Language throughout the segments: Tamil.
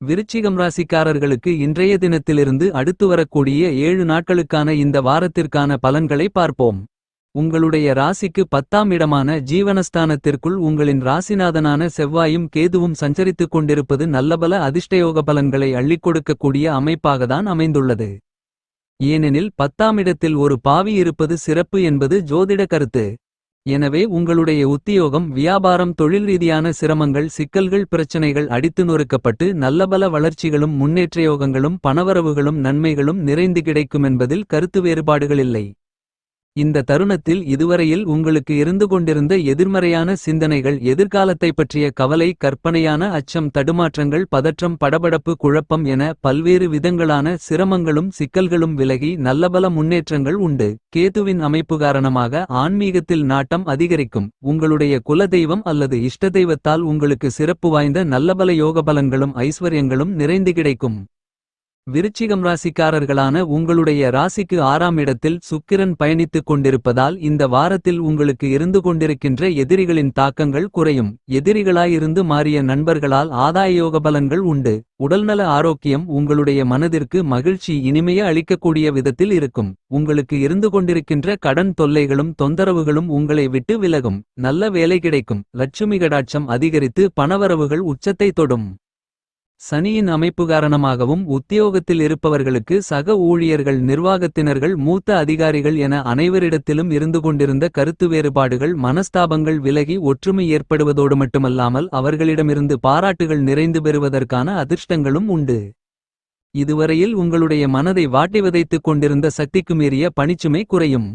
விருச்சிகம் ராசிக்காரர்களுக்கு இன்றைய தினத்திலிருந்து அடுத்து வரக்கூடிய ஏழு நாட்களுக்கான இந்த வாரத்திற்கான பலன்களை பார்ப்போம். உங்களுடைய ராசிக்கு பத்தாம் இடமான ஜீவனஸ்தானத்திற்குள் உங்களின் ராசிநாதனான செவ்வாயும் கேதுவும் சஞ்சரித்துக் கொண்டிருப்பது நல்லபல அதிர்ஷ்டயோக பலன்களை அள்ளிக் கொடுக்கக்கூடிய அமைப்பாகத்தான் அமைந்துள்ளது. ஏனெனில் பத்தாம் இடத்தில் ஒரு பாவி இருப்பது சிறப்பு என்பது ஜோதிட கருத்து. எனவே உங்களுடைய உத்தியோகம் வியாபாரம் தொழில் ரீதியான சிரமங்கள் சிக்கல்கள் பிரச்சனைகள் அடித்து நொறுக்கப்பட்டு நல்லபல வளர்ச்சிகளும் முன்னேற்றயோகங்களும் பணவரவுகளும் நன்மைகளும் நிறைந்து கிடைக்குமென்பதில் கருத்து வேறுபாடுகளில்லை. இந்த தருணத்தில் இதுவரையில் உங்களுக்கு இருந்து கொண்டிருந்த எதிர்மறையான சிந்தனைகள் எதிர்காலத்தைப் பற்றிய கவலை கற்பனையான அச்சம் தடுமாற்றங்கள் பதற்றம் படபடப்பு குழப்பம் என பல்வேறு விதங்களான சிரமங்களும் சிக்கல்களும் விலகி நல்லபல முன்னேற்றங்கள் உண்டு. கேதுவின் அமைப்பு காரணமாக ஆன்மீகத்தில் நாட்டம் அதிகரிக்கும். உங்களுடைய குலதெய்வம் அல்லது இஷ்ட தெய்வத்தால் உங்களுக்கு சிறப்பு வாய்ந்த நல்லபல யோக பலன்களும் ஐஸ்வர்யங்களும் நிறைந்து கிடைக்கும். விருச்சிகம் ராசிக்காரர்களான உங்களுடைய ராசிக்கு ஆறாம் இடத்தில் சுக்கிரன் பயணித்துக் கொண்டிருப்பதால் இந்த வாரத்தில் உங்களுக்கு இருந்து கொண்டிருக்கின்ற எதிரிகளின் தாக்கங்கள் குறையும். எதிரிகளாயிருந்து மாறிய நண்பர்களால் ஆதாயயோக பலன்கள் உண்டு. உடல்நல ஆரோக்கியம் உங்களுடைய மனதிற்கு மகிழ்ச்சி இனிமைய அளிக்கக்கூடிய விதத்தில் இருக்கும். உங்களுக்கு இருந்து கொண்டிருக்கின்ற கடன் தொல்லைகளும் தொந்தரவுகளும் உங்களை விட்டு விலகும். நல்ல வேலை கிடைக்கும் லட்சுமி கடாட்சம் அதிகரித்து பணவரவுகள் உச்சத்தை தொடும். சனியின் அமைப்பு காரணமாகவும் உத்தியோகத்தில் இருப்பவர்களுக்கு சக ஊழியர்கள் நிர்வாகத்தினர்கள் மூத்த அதிகாரிகள் என அனைவரிடத்திலும் இருந்து கொண்டிருந்த கருத்து வேறுபாடுகள் மனஸ்தாபங்கள் விலகி ஒற்றுமை ஏற்படுவதோடு மட்டுமல்லாமல் அவர்களிடமிருந்து பாராட்டுகள் நிறைந்து பெறுவதற்கான அதிர்ஷ்டங்களும் உண்டு. இதுவரையில் உங்களுடைய மனதை வாட்டி வதைத்துக் கொண்டிருந்த சக்திக்கு மீறிய பணிச்சுமை குறையும்.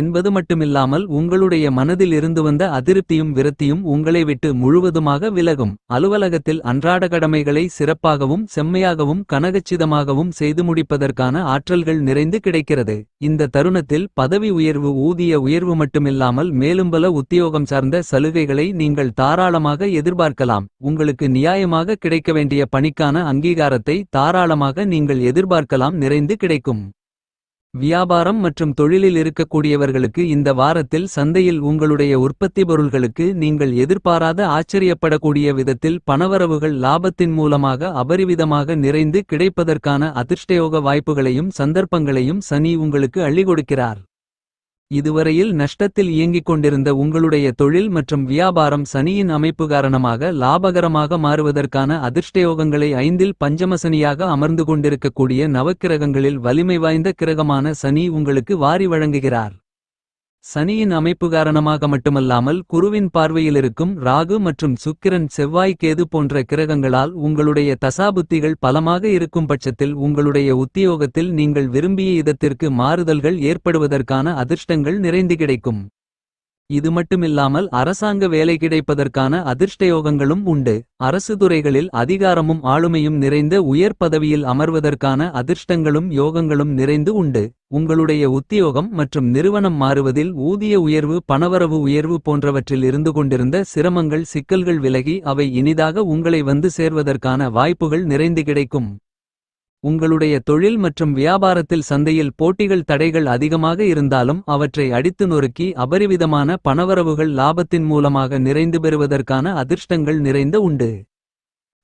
என்பது மட்டுமில்லாமல் உங்களுடைய மனதில் இருந்து வந்த அதிருப்தியும் விரத்தியும் உங்களை விட்டு முழுவதுமாக விலகும். அலுவலகத்தில் அன்றாட கடமைகளை சிறப்பாகவும் செம்மையாகவும் கனகச்சிதமாகவும் செய்து முடிப்பதற்கான ஆற்றல்கள் நிறைந்து கிடைக்கிறது. இந்த தருணத்தில் பதவி உயர்வு ஊதிய உயர்வு மட்டுமில்லாமல் மேலும் பல உத்தியோகம் சார்ந்த சலுகைகளை நீங்கள் தாராளமாக எதிர்பார்க்கலாம். உங்களுக்கு நியாயமாக கிடைக்க வேண்டிய பணிக்கான அங்கீகாரத்தை தாராளமாக நீங்கள் எதிர்பார்க்கலாம் நிறைந்து கிடைக்கும். வியாபாரம் மற்றும் தொழிலில் இருக்கக்கூடியவர்களுக்கு இந்த வாரத்தில் சந்தையில் உங்களுடைய உற்பத்தி பொருள்களுக்கு நீங்கள் எதிர்பாராத ஆச்சரியப்படக்கூடிய விதத்தில் பணவரவுகள் லாபத்தின் மூலமாக அபரிவிதமாக நிறைந்து கிடைப்பதற்கான அதிர்ஷ்டயோக வாய்ப்புகளையும் சந்தர்ப்பங்களையும் சனி உங்களுக்கு அள்ளிகொடுக்கிறார் இதுவரையில் நஷ்டத்தில் இயங்கிக் கொண்டிருந்த உங்களுடைய தொழில் மற்றும் வியாபாரம் சனியின் அமைப்பு காரணமாக லாபகரமாக மாறுவதற்கான அதிர்ஷ்டயோகங்களை ஐந்தில் பஞ்சமசனியாக அமர்ந்து கொண்டிருக்கக்கூடிய நவக்கிரகங்களில் வலிமை வாய்ந்த கிரகமான சனி உங்களுக்கு வாரி வழங்குகிறார். சனியின் அமைப்பு காரணமாக மட்டுமல்லாமல் குருவின் பார்வையிலிருக்கும் ராகு மற்றும் சுக்கிரன் செவ்வாய் கேது போன்ற கிரகங்களால் உங்களுடைய தசாபுத்திகள் பலமாக இருக்கும் பட்சத்தில் உங்களுடைய உத்தியோகத்தில் நீங்கள் விரும்பிய இதத்திற்கு மாறுதல்கள் ஏற்படுவதற்கான அதிர்ஷ்டங்கள் நிறைந்து கிடைக்கும். இது மட்டுமில்லாமல் அரசாங்க வேலை கிடைப்பதற்கான அதிர்ஷ்டயோகங்களும் உண்டு. அரசு துறைகளில் அதிகாரமும் ஆளுமையும் நிறைந்த உயர் பதவியில் அமர்வதற்கான அதிர்ஷ்டங்களும் யோகங்களும் நிறைந்து உண்டு. உங்களுடைய உத்தியோகம் மற்றும் நிறுவனம் மாறுவதில் ஊதிய உயர்வு பணவரவு உயர்வு போன்றவற்றில் இருந்து கொண்டிருந்த சிரமங்கள் சிக்கல்கள் விலகி அவை இனிதாக உங்களை வந்து சேர்வதற்கான வாய்ப்புகள் நிறைந்து கிடைக்கும். உங்களுடைய தொழில் மற்றும் வியாபாரத்தில் சந்தையில் போட்டிகள் தடைகள் அதிகமாக இருந்தாலும் அவற்றை அடித்து நொறுக்கி அபரிவிதமான பணவரவுகள் லாபத்தின் மூலமாக நிறைந்து பெறுவதற்கான அதிர்ஷ்டங்கள் நிறைந்த உண்டு.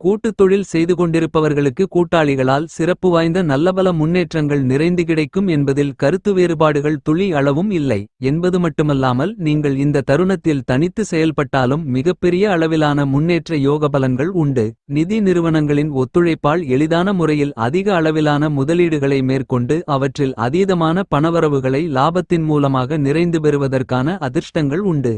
கூட்டுத் தொழில் செய்து கொண்டிருப்பவர்களுக்கு கூட்டாளிகளால் சிறப்பு வாய்ந்த நல்லபல முன்னேற்றங்கள் நிறைந்து கிடைக்கும் என்பதில் கருத்து வேறுபாடுகள் துளி அளவும் இல்லை. என்பது மட்டுமல்லாமல் நீங்கள் இந்த தருணத்தில் தனித்து செயல்பட்டாலும் மிகப்பெரிய அளவிலான முன்னேற்ற யோக பலன்கள் உண்டு. நிதி நிறுவனங்களின் ஒத்துழைப்பால் எளிதான முறையில் அதிக அளவிலான முதலீடுகளை மேற்கொண்டு அவற்றில் அதீதமான பணவரவுகளை லாபத்தின் மூலமாக நிறைந்து பெறுவதற்கான அதிர்ஷ்டங்கள் உண்டு.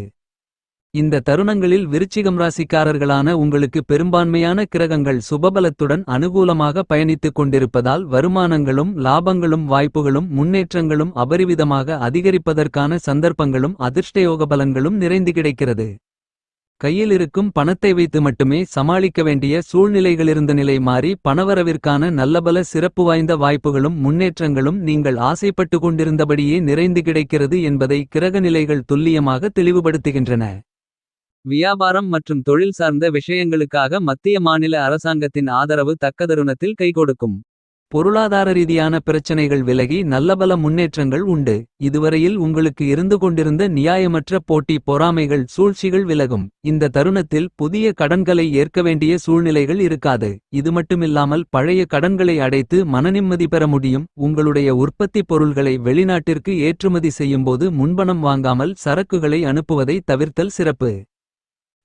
இந்த தருணங்களில் விருச்சிகம் ராசிக்காரர்களான உங்களுக்கு பெரும்பான்மையான கிரகங்கள் சுபபலத்துடன் அனுகூலமாக பயணித்துக் கொண்டிருப்பதால் வருமானங்களும் லாபங்களும் வாய்ப்புகளும் முன்னேற்றங்களும் அபரிவிதமாக அதிகரிப்பதற்கான சந்தர்ப்பங்களும் அதிர்ஷ்டயோக பலன்களும் நிறைந்து கிடைக்கிறது. கையில் இருக்கும் பணத்தை வைத்து மட்டுமே சமாளிக்க வேண்டிய சூழ்நிலைகளிருந்த நிலை மாறி பணவரவிற்கான நல்லபல சிறப்பு வாய்ந்த வாய்ப்புகளும் முன்னேற்றங்களும் நீங்கள் ஆசைப்பட்டு கொண்டிருந்தபடியே நிறைந்து கிடைக்கிறது என்பதை கிரகநிலைகள் துல்லியமாக தெளிவுபடுத்துகின்றன. வியாபாரம் மற்றும் தொழில் சார்ந்த விஷயங்களுக்காக மத்திய மாநில அரசாங்கத்தின் ஆதரவு தக்க தருணத்தில் கைகொடுக்கும். பொருளாதார ரீதியான பிரச்சனைகள் விலகி நல்லபல முன்னேற்றங்கள் உண்டு. இதுவரையில் உங்களுக்கு இருந்து கொண்டிருந்த நியாயமற்ற போட்டி பொறாமைகள் சூழ்ச்சிகள் விலகும். இந்த தருணத்தில் புதிய கடன்களை ஏற்க வேண்டிய சூழ்நிலைகள் இருக்காது. இது மட்டுமில்லாமல் பழைய கடன்களை அடைத்து மனநிம்மதி பெற முடியும். உங்களுடைய உற்பத்தி பொருள்களை வெளிநாட்டிற்கு ஏற்றுமதி செய்யும்போது முன்பணம் வாங்காமல் சரக்குகளை அனுப்புவதை தவிர்த்தல் சிறப்பு.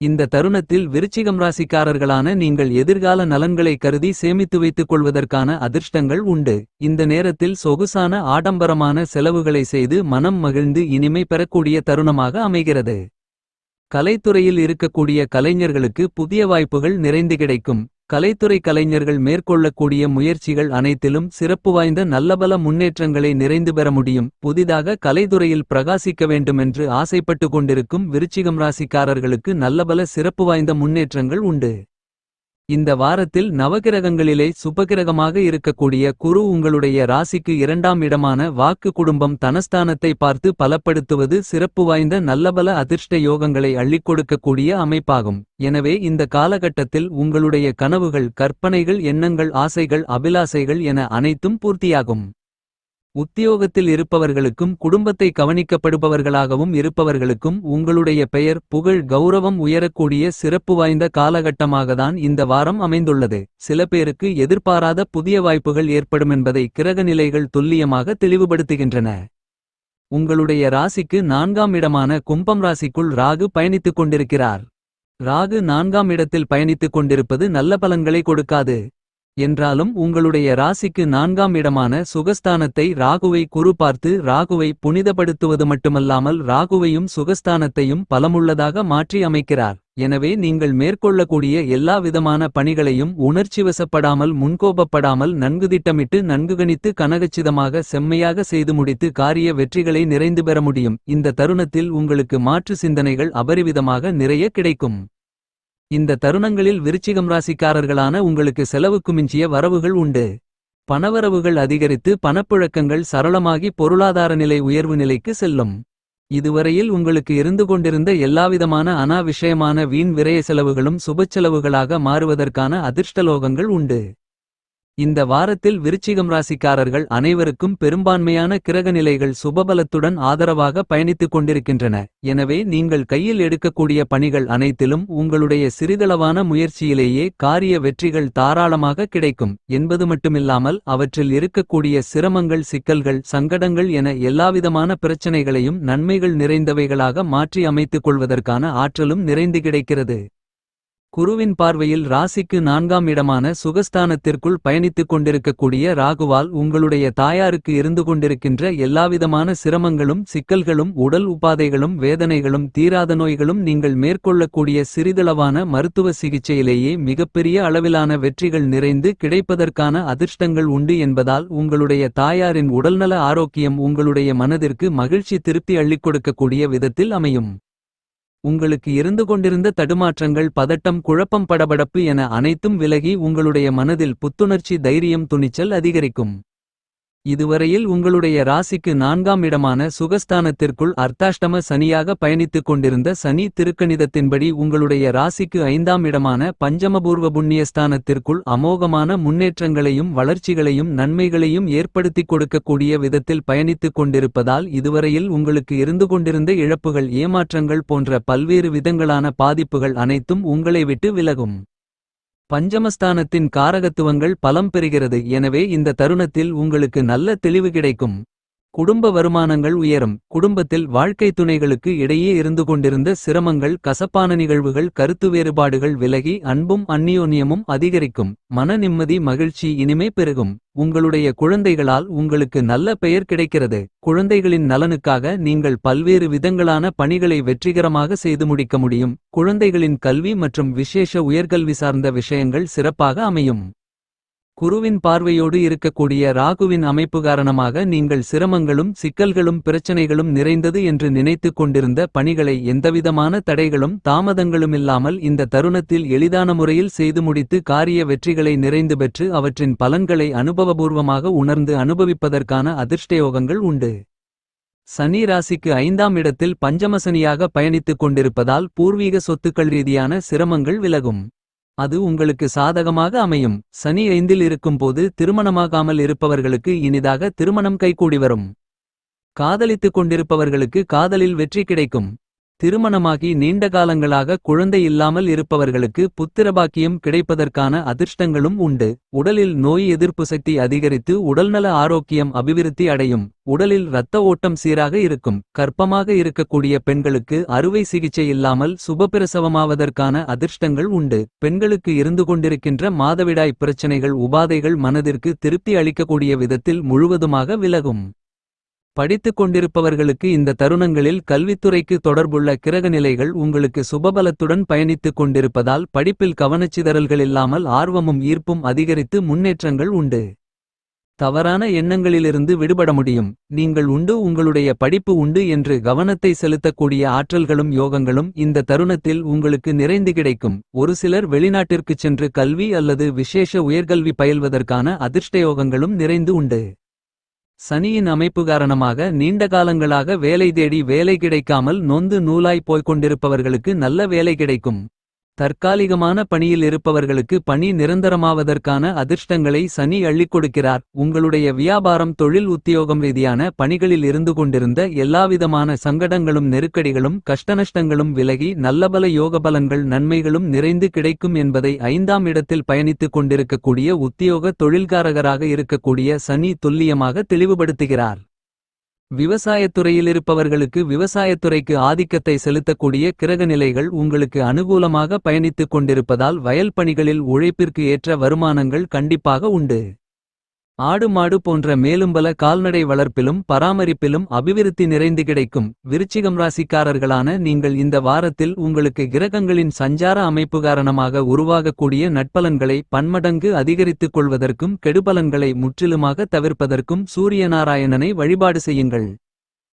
இந்த தருணத்தில் விருச்சிகம் ராசிக்காரர்களான நீங்கள் எதிர்கால நலன்களை கருதி சேமித்து வைத்துக் கொள்வதற்கான அதிர்ஷ்டங்கள் உண்டு. இந்த நேரத்தில் சொகுசான ஆடம்பரமான செலவுகளை செய்து மனம் மகிழ்ந்து இனிமை பெறக்கூடிய தருணமாக அமைகிறது. கலைத்துறையில் இருக்கக்கூடிய கலைஞர்களுக்கு புதிய வாய்ப்புகள் நிறைந்து கிடைக்கும். கலைத்துறை கலைஞர்கள் மேற்கொள்ளக்கூடிய முயற்சிகள் அனைத்திலும் சிறப்பு வாய்ந்த நல்லபல முன்னேற்றங்களை நிறைந்து பெற முடியும். புதிதாக கலைத்துறையில் பிரகாசிக்க வேண்டுமென்று ஆசைப்பட்டு கொண்டிருக்கும் விருச்சிகம் ராசிக்காரர்களுக்கு நல்லபல சிறப்பு வாய்ந்த முன்னேற்றங்கள் உண்டு. இந்த வாரத்தில் நவகிரகங்களிலே சுபகிரகமாக இருக்கக்கூடிய குரு உங்களுடைய ராசிக்கு இரண்டாம் இடமான வாக்கு குடும்பம் தனஸ்தானத்தை பார்த்து பலப்படுத்துவது சிறப்பு வாய்ந்த நல்லபல அதிர்ஷ்ட யோகங்களை அள்ளிக் கொடுக்கக்கூடிய அமைப்பாகும். எனவே இந்த காலகட்டத்தில் உங்களுடைய கனவுகள் கற்பனைகள் எண்ணங்கள் ஆசைகள் அபிலாசைகள் என அனைத்தும் பூர்த்தியாகும். உத்தியோகத்தில் இருப்பவர்களுக்கும் குடும்பத்தை கவனிக்கப்படுபவர்களாகவும் இருப்பவர்களுக்கும் உங்களுடைய பெயர் புகழ் கௌரவம் உயரக்கூடிய சிறப்பு வாய்ந்த காலகட்டமாகத்தான் இந்த வாரம் அமைந்துள்ளது. சில பேருக்கு எதிர்பாராத புதிய வாய்ப்புகள் ஏற்படுமென்பதை கிரக நிலைகள் துல்லியமாக தெளிவுபடுத்துகின்றன. உங்களுடைய ராசிக்கு நான்காம் இடமான கும்பம் ராசிக்குள் ராகு பயணித்துக் கொண்டிருக்கிறார். ராகு நான்காம் இடத்தில் பயணித்துக் கொண்டிருப்பது நல்ல பலன்களை கொடுக்காது. என்றாலும் உங்களுடைய ராசிக்கு நான்காம் இடமான சுகஸ்தானத்தை ராகுவை குரு பார்த்து ராகுவை புனிதப்படுத்துவது மட்டுமல்லாமல் ராகுவையும் சுகஸ்தானத்தையும் பலமுள்ளதாக மாற்றி அமைக்கிறார். எனவே நீங்கள் மேற்கொள்ளக்கூடிய எல்லா விதமான பணிகளையும் உணர்ச்சிவசப்படாமல் முன்கோபப்படாமல் நன்கு திட்டமிட்டு நன்கு கணித்து கனகச்சிதமாக செம்மையாக செய்து முடித்து காரிய வெற்றிகளை நிறைந்து பெற முடியும். இந்த தருணத்தில் உங்களுக்கு மாற்று சிந்தனைகள் அபரிவிதமாக நிறைய கிடைக்கும். இந்த தருணங்களில் விருச்சிகம் ராசிக்காரர்களான உங்களுக்கு செலவுக்கு மிஞ்சிய வரவுகள் உண்டு. பணவரவுகள் அதிகரித்து பணப்புழக்கங்கள் சரளமாகி பொருளாதார நிலை உயர்வு நிலைக்கு செல்லும். இதுவரையில் உங்களுக்கு இருந்து கொண்டிருந்த எல்லாவிதமான அனாவிஷயமான வீண் விரய செலவுகளும் சுபச்செலவுகளாக மாறுவதற்கான அதிர்ஷ்டலோகங்கள் உண்டு. இந்த வாரத்தில் விருச்சிகம் ராசிக்காரர்கள் அனைவருக்கும் பெரும்பான்மையான கிரக நிலைகள் சுபபலத்துடன் ஆதரவாக பயணித்துக் கொண்டிருக்கின்றன. எனவே நீங்கள் கையில் எடுக்கக்கூடிய பணிகள் அனைத்திலும் உங்களுடைய சிறிதளவான முயற்சியிலேயே காரிய வெற்றிகள் தாராளமாக கிடைக்கும். என்பது மட்டுமில்லாமல் அவற்றில் இருக்கக்கூடிய சிரமங்கள் சிக்கல்கள் சங்கடங்கள் என எல்லாவிதமான பிரச்சனைகளையும் நன்மைகள் நிறைந்தவைகளாக மாற்றி அமைத்துக் கொள்வதற்கான ஆற்றலும் நிறைந்து கிடைக்கிறது. குருவின் பார்வையில் ராசிக்கு நான்காம் இடமான சுகஸ்தானத்திற்குள் பயணித்துக் கொண்டிருக்கக்கூடிய ராகுவால் உங்களுடைய தாயாருக்கு இருந்து கொண்டிருக்கின்ற எல்லாவிதமான சிரமங்களும் சிக்கல்களும் உடல் உபாதைகளும் வேதனைகளும் தீராத நோய்களும் நீங்கள் மேற்கொள்ளக்கூடிய சிறிதளவான மருத்துவ சிகிச்சையிலேயே மிகப்பெரிய அளவிலான வெற்றிகள் நிறைந்து கிடைப்பதற்கான அதிர்ஷ்டங்கள் உண்டு என்பதால் உங்களுடைய தாயாரின் உடல்நல ஆரோக்கியம் உங்களுடைய மனதிற்கு மகிழ்ச்சி திருப்தி அள்ளிக் கொடுக்கக்கூடிய விதத்தில் அமையும். உங்களுக்கு இருந்து கொண்டிருந்த தடுமாற்றங்கள் பதட்டம் குழப்பம் படபடப்பு என அனைத்தும் விலகி உங்களுடைய மனதில் புத்துணர்ச்சி தைரியம் துணிச்சல் அதிகரிக்கும். இதுவரையில் உங்களுடைய ராசிக்கு நான்காம் இடமான சுகஸ்தானத்திற்குள் அர்த்தாஷ்டம சனியாக பயணித்துக் கொண்டிருந்த சனி திருக்கணிதத்தின்படி உங்களுடைய ராசிக்கு ஐந்தாம் இடமான பஞ்சமபூர்வ புண்ணியஸ்தானத்திற்குள் அமோகமான முன்னேற்றங்களையும் வளர்ச்சிகளையும் நன்மைகளையும் ஏற்படுத்திக் கொடுக்கக்கூடிய விதத்தில் பயணித்துக் கொண்டிருப்பதால் இதுவரையில் உங்களுக்கு இருந்து கொண்டிருந்த இழப்புகள் ஏமாற்றங்கள் போன்ற பல்வேறு விதங்களான பாதிப்புகள் அனைத்தும் உங்களை விட்டு விலகும். பஞ்சமஸ்தானத்தின் காரகத்துவங்கள் பலம் பெறுகிறது. எனவே இந்த தருணத்தில் உங்களுக்கு நல்ல தெளிவு கிடைக்கும். குடும்ப வருமானங்கள் உயரும். குடும்பத்தில் வாழ்க்கை துணைகளுக்கு இடையே இருந்து கொண்டிருந்த சிரமங்கள் கசப்பான நிகழ்வுகள் கருத்து வேறுபாடுகள் விலகி அன்பும் அந்நியோன்யமும் அதிகரிக்கும். மன நிம்மதி மகிழ்ச்சி இனிமே பெருகும். உங்களுடைய குழந்தைகளால் உங்களுக்கு நல்ல பெயர் கிடைக்கிறது. குழந்தைகளின் நலனுக்காக நீங்கள் பல்வேறு விதங்களான பணிகளை வெற்றிகரமாக செய்து முடிக்க முடியும். குழந்தைகளின் கல்வி மற்றும் விசேஷ உயர்கல்வி சார்ந்த விஷயங்கள் சிறப்பாக அமையும். குருவின் பார்வையோடு இருக்கக்கூடிய ராகுவின் அமைப்பு காரணமாக நீங்கள் சிரமங்களும் சிக்கல்களும் பிரச்சனைகளும் நிறைந்தது என்று நினைத்துக் கொண்டிருந்த பணிகளை எந்தவிதமான தடைகளும் தாமதங்களுமில்லாமல் இந்த தருணத்தில் எளிதான முறையில் செய்து முடித்து காரிய வெற்றிகளை நிறைந்து பெற்று அவற்றின் பலன்களை அனுபவபூர்வமாக உணர்ந்து அனுபவிப்பதற்கான அதிர்ஷ்டயோகங்கள் உண்டு. சனி ராசிக்கு ஐந்தாம் இடத்தில் பஞ்சமசனியாக பயணித்துக் கொண்டிருப்பதால் பூர்வீக சொத்துக்கள் ரீதியான சிரமங்கள் விலகும். அது உங்களுக்கு சாதகமாக அமையும். சனி ஐந்தில் இருக்கும்போது திருமணமாகாமல் இருப்பவர்களுக்கு இனிதாக திருமணம் கைகூடி வரும். காதலித்துக் கொண்டிருப்பவர்களுக்கு காதலில் வெற்றி கிடைக்கும். திருமணமாகி நீண்ட காலங்களாக குழந்தை இல்லாமல் இருப்பவர்களுக்கு புத்திரபாக்கியம் கிடைப்பதற்கான அதிர்ஷ்டங்களும் உண்டு. உடலில் நோய் எதிர்ப்பு சக்தி அதிகரித்து உடல்நல ஆரோக்கியம் அபிவிருத்தி அடையும். உடலில் இரத்த ஓட்டம் சீராக இருக்கும். கற்பமாக இருக்கக்கூடிய பெண்களுக்கு அறுவை சிகிச்சை இல்லாமல் சுபப்பிரசவமாவதற்கான அதிர்ஷ்டங்கள் உண்டு. பெண்களுக்கு இருந்து கொண்டிருக்கின்ற மாதவிடாய் பிரச்சனைகள் உபாதைகள் மனதிற்கு திருப்தி அளிக்கக்கூடிய விதத்தில் முழுவதுமாக விலகும். படித்துக் கொண்டிருப்பவர்களுக்கு இந்த தருணங்களில் கல்வித்துறைக்கு தொடர்புள்ள கிரகநிலைகள் உங்களுக்கு சுபபலத்துடன் பயணித்துக் கொண்டிருப்பதால் படிப்பில் கவனச்சிதறல்கள் இல்லாமல் ஆர்வமும் ஈர்ப்பும் அதிகரித்து முன்னேற்றங்கள் உண்டு. தவறான எண்ணங்களிலிருந்து விடுபட முடியும். நீங்கள் உண்டு உங்களுடைய படிப்பு உண்டு என்று கவனத்தை செலுத்தக்கூடிய ஆற்றல்களும் யோகங்களும் இந்த தருணத்தில் உங்களுக்கு நிறைந்து கிடைக்கும். ஒரு சிலர் வெளிநாட்டிற்குச் சென்று கல்வி அல்லது விசேஷ உயர்கல்வி பயில்வதற்கான அதிர்ஷ்டயோகங்களும் நிறைந்து உண்டு. சனியின் அமைப்பு காரணமாக நீண்ட காலங்களாக வேலை தேடி வேலை கிடைக்காமல் நொந்து நூலாய் போய்க் கொண்டிருப்பவர்களுக்கு நல்ல வேலை கிடைக்கும். தற்காலிகமான பணியில் இருப்பவர்களுக்கு பணி நிரந்தரமாவதற்கான அதிர்ஷ்டங்களை சனி அள்ளிக் கொடுக்கிறார். உங்களுடைய வியாபாரம் தொழில் உத்தியோகம் ரீதியான பணிகளில் இருந்து கொண்டிருந்த எல்லாவிதமான சங்கடங்களும் நெருக்கடிகளும் கஷ்டநஷ்டங்களும் விலகி நல்லபல யோகபலன்கள் நன்மைகளும் நிறைந்து கிடைக்கும் என்பதை ஐந்தாம் இடத்தில் பயணித்துக் கொண்டிருக்கக்கூடிய உத்தியோக தொழில்காரகராக இருக்கக்கூடிய சனி துல்லியமாக தெளிவுபடுத்துகிறார். விவசாயத்துறையில் இருப்பவர்களுக்கு விவசாயத்துறைக்கு ஆதிக்கத்தை செலுத்தக்கூடிய கிரகநிலைகள் உங்களுக்கு அனுகூலமாக பயணித்துக் கொண்டிருப்பதால் வயல் பணிகளில் உழைப்பிற்கு ஏற்ற வருமானங்கள் கண்டிப்பாக உண்டு. ஆடு மாடு போன்ற மேலும்பல கால்நடை வளர்ப்பிலும் பராமரிப்பிலும் அபிவிருத்தி நிறைந்து கிடைக்கும். விருச்சிகம் ராசிக்காரர்களான நீங்கள் இந்த வாரத்தில் உங்களுக்கு கிரகங்களின் சஞ்சார அமைப்பு காரணமாக உருவாகக்கூடிய நட்பலன்களை பன்மடங்கு அதிகரித்துக் கொள்வதற்கும் கெடுபலன்களை முற்றிலுமாக தவிர்ப்பதற்கும் சூரியநாராயணனை வழிபாடு செய்யுங்கள்.